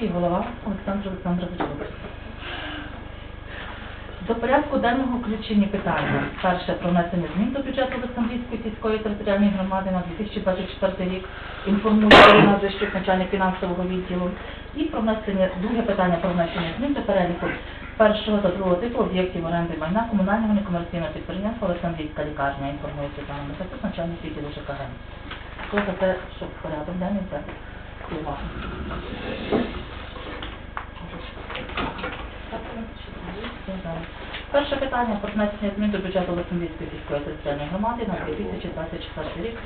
Міський голова Олександр Олександрович Лук. До порядку денного включені питання. Перше про внесення змін до бюджету Олександрійської сільської територіальної громади на 2024 рік. Інформує Ірина Зищук, начальник фінансового відділу. І про внесення, друге питання про внесення змін до переліку першого та другого типу об'єктів оренди майна комунального некомерційного підприємства Олександрійська лікарня. Інформує Світлана Михайлюк, начальник відділу ЖКГ. Хто за те, щоб порядок денний взяти? Перше питання про внесення змін до бюджету Олександрійської сільської територіальної громади на 2024 рік.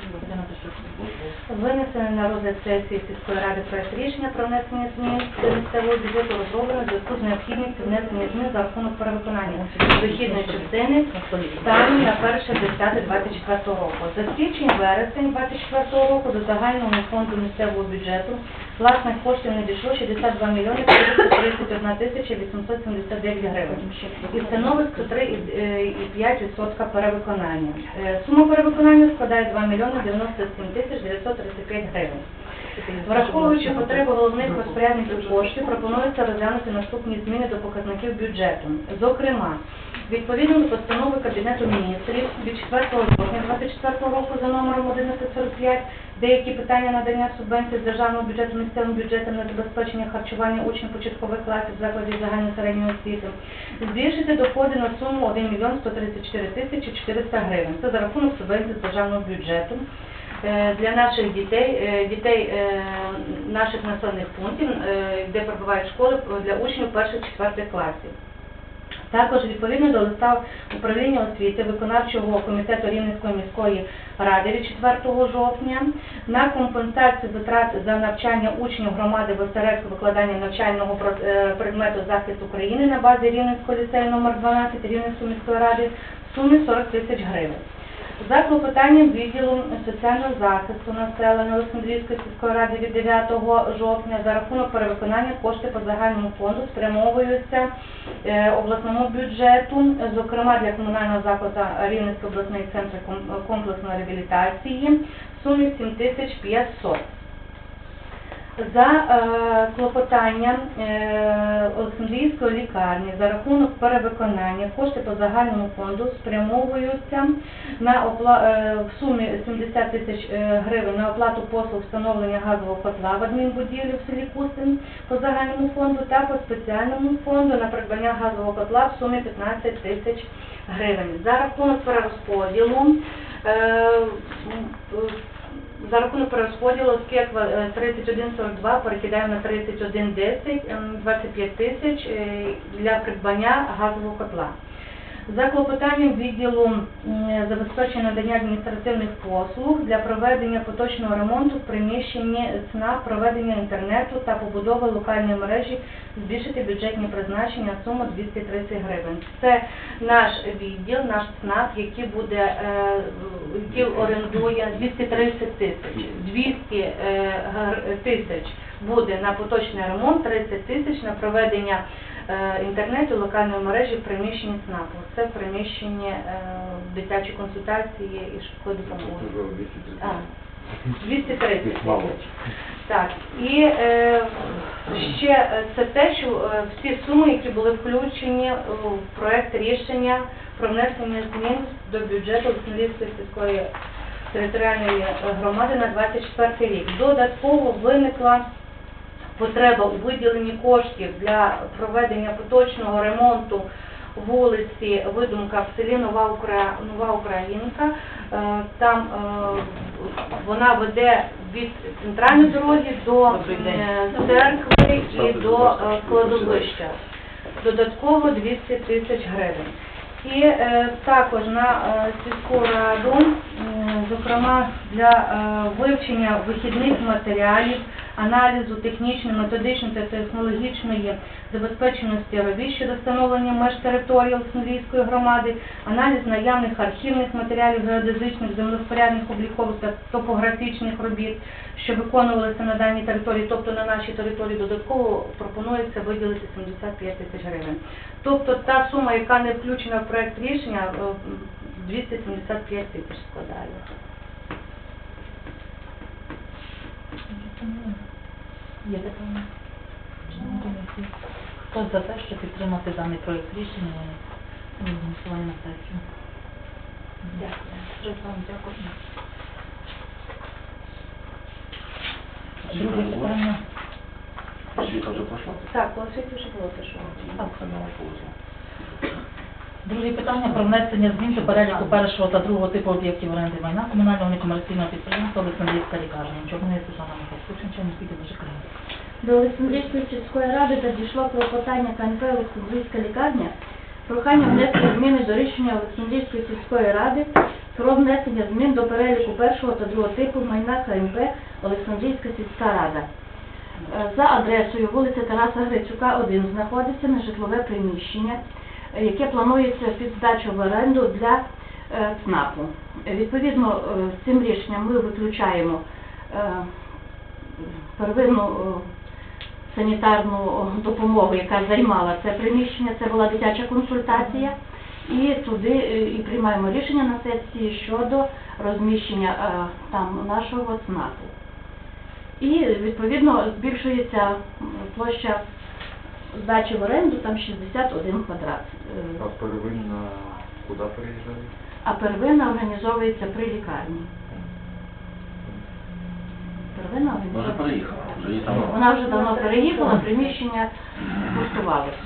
Винесений на розгляд сесії сільської ради проект рішення про внесення змін до місцевого бюджету розроблено в зв'язку з необхідністю внесення змін за рахунок перевиконання дохідної частини стані на 1.10.24 року. За січень вересень 24 року до загального фонду місцевого бюджету власних коштів надійшло 62 мільйони 431 тисяча 879 гривень і становить 103,5% перевиконання. Е, Сума перевиконання складає 2 мільйони 97 тисяч 935 гривень. Враховуючи потреби головних розпорядників коштів, пропонується розглянути наступні зміни до показників бюджету. Зокрема, відповідно до постанови Кабінету міністрів від 4 жовтня 2024 року за номером 1145 деякі питання надання субвенцій з державного бюджету місцевим бюджетам на забезпечення харчування учнів початкових класів закладів загальної середньої освіти, збільшити доходи на суму 1 мільйон 134 тисячі 400 гривень. Це за рахунок субвенцій з державного бюджету е, для наших дітей, е, дітей е, наших населених пунктів, де перебувають школи для учнів перших-четвертих класів. Також відповідно до листа управління освіти виконавчого комітету Рівненської міської ради від 4 жовтня на компенсацію витрат за навчання учнів громади в осередку викладання навчального е, предмету захист України на базі Рівненського ліцею номер 12 Рівненської міської ради в сумі 40 тисяч гривень. За клопотанням відділу соціального захисту населення Олександрівської сільської ради від 9 жовтня за рахунок перевиконання кошти по загальному фонду спрямовуються е, обласному бюджету, зокрема для комунального закладу Рівненський обласний центр комплексної реабілітації в сумі 7500. За е, клопотанням е, Олександрійської лікарні за рахунок перевиконання кошти по загальному фонду спрямовуються на опла... е, в сумі 70 тисяч е, гривень на оплату послуг встановлення газового котла в адмінбудівлі в селі Кустин по загальному фонду та по спеціальному фонду на придбання газового котла в сумі 15 тисяч гривень. За рахунок перерозподілу е, за рахунок перерозподілу оскільки е, 3142 перекидаємо на 3110, ем, 25 тисяч е, для придбання газового котла. За клопотанням відділу забезпечення надання адміністративних послуг для проведення поточного ремонту в приміщенні ЦНАП, проведення інтернету та побудови локальної мережі збільшити бюджетні призначення сума 230 гривень. Це наш відділ, наш ЦНАП, який буде, е, який орендує 230 тисяч. 200 е, тисяч буде на поточний ремонт, 30 тисяч на проведення е, інтернету, локальної мережі в приміщенні ЦНАПу. Це в приміщенні е, дитячі консультації і швидкої допомоги. А, 230. Так, і е, ще е, це те, що е, всі суми, які були включені в проект рішення про внесення змін до бюджету Олександрійської сільської територіальної громади на 24 рік. Додатково виникла потреба у виділенні коштів для проведення поточного ремонту вулиці Видумка в селі Нова, Укра... Нова Українка. Е, Там е, вона веде від центральної дороги до е, церкви і до е, кладовища. Додатково 200 тисяч гривень. І е, також на е, сільську раду, м, зокрема для е, вивчення вихідних матеріалів, аналізу технічної, методичної та технологічної забезпеченості робіт щодо встановлення меж території Олександрійської громади, аналіз наявних архівних матеріалів геодезичних, землевпорядних, облікових та топографічних робіт, що виконувалися на даній території, тобто на нашій території додатково пропонується виділити 75 тисяч гривень. Тобто та сума, яка не включена в проект рішення, е, 275 тисяч складає. Є питання? Хто за те, щоб підтримати даний проєкт рішення і голосування на сесію? Дякую. Дуже вам дякую. Друге питання. Світа вже пройшла? Так, голосуйте вже було те, що. Так. Це не повезло. Друге питання про внесення змін до переліку першого та другого типу об'єктів оренди майна комунального некомерційного підприємства Олександрівська лікарня. Нічого не Світлана Михайлович, нічого не піде дуже краще. До Олександрійської сільської ради надійшло клопотання КНП Олександрійська лікарня прохання внести зміни до рішення Олександрійської сільської ради про внесення змін до переліку першого та другого типу майна КНП Олександрійська сільська рада. Е, За адресою вулиця Тараса Грицюка, 1 знаходиться нежитлове приміщення, е, яке планується під здачу в оренду для е, ЦНАПу. Відповідно, е, цим рішенням ми виключаємо е, первинну санітарну допомогу, яка займала це приміщення, це була дитяча консультація. І туди і приймаємо рішення на сесії щодо розміщення там нашого ЦНАПу. І відповідно збільшується площа здачі в оренду, там 61 квадрат. Е, А первинна куди переїжджали? А первинна організовується при лікарні. Первинна Вона вже організовується. переїхала, вже її там. Вона вже давно переїхала, приміщення пустувалося.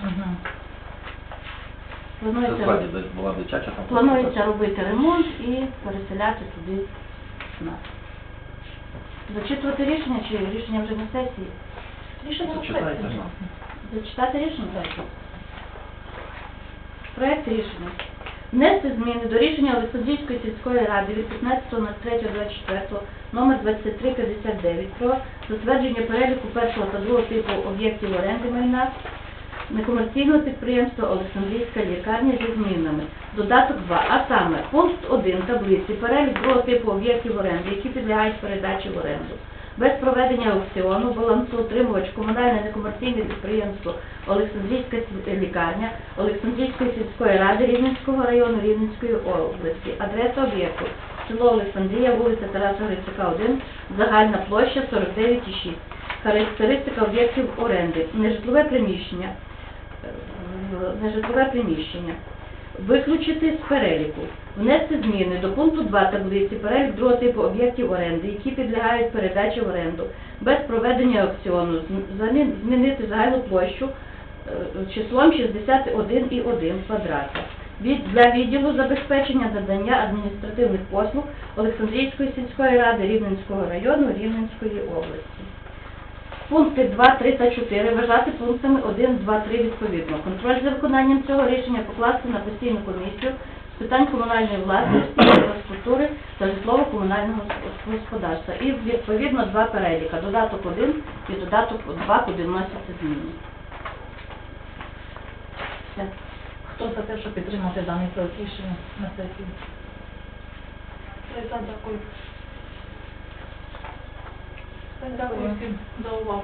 Це Планується, ззаді десь була дитяча там. планується робити ремонт і переселяти туди нас. Зачитувати рішення чи рішення вже на сесії? Рішення на Зачитайте, ну. Зачитати рішення? Проект рішення. Внести зміни до рішення Олександрійської сільської ради від 15.03.24 номер 2359 про затвердження переліку першого та другого типу об'єктів оренди майна некомерційного підприємства Олександрійська лікарня зі змінами. Додаток 2, а саме пункт 1 таблиці перелік другого типу об'єктів оренди, які підлягають передачі в оренду. Без проведення аукціону балансоутримувач комунальне некомерційне підприємство Олександрійська лікарня Олександрійської сільської ради Рівненського району Рівненської області. Адреса об'єкту село Олександрія, вулиця Тараса Грицака, 1, загальна площа 49,6. Характеристика об'єктів оренди. Нежитлове приміщення. Е, Нежитлове приміщення. Виключити з переліку. Внести зміни до пункту 2 таблиці перелік другого типу об'єктів оренди, які підлягають передачі в оренду, без проведення аукціону. Змінити загальну площу е, числом 61,1 квадрата. Для відділу забезпечення надання адміністративних послуг Олександрійської сільської ради Рівненського району Рівненської області. Пункти 2, 3 та 4 вважати пунктами 1, 2, 3 відповідно. Контроль за виконанням цього рішення покласти на постійну комісію з питань комунальної власності, інфраструктури та житлово-комунального господарства. І відповідно два переліка. Додаток 1 і додаток 2, куди вносяться зміни. Все. Хто за те, щоб підтримати даний проект рішення на сесії? Дякую. Дякую всім за увагу.